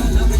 โอ้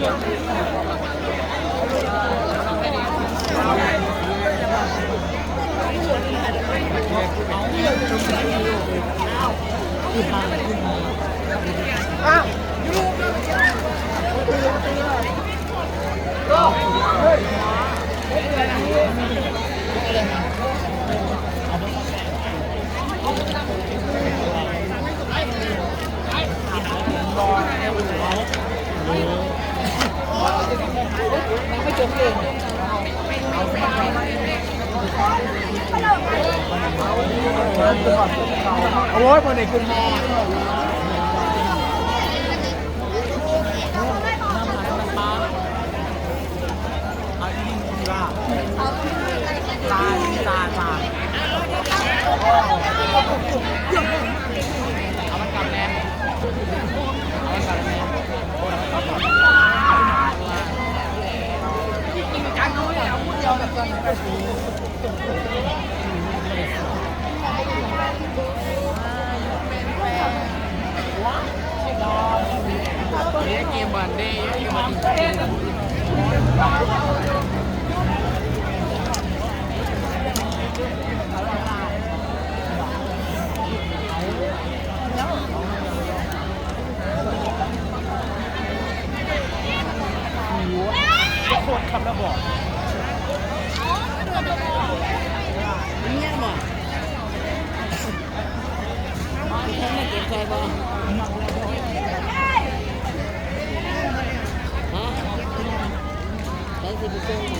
ย โอดีขึ้นมอเอีกทีว่าตาตาตาเอามันกลับแน่เอามันกลับแน่จังเลยเอาพูดเดี ยวแบบนั้ 嗯好的好的好的好好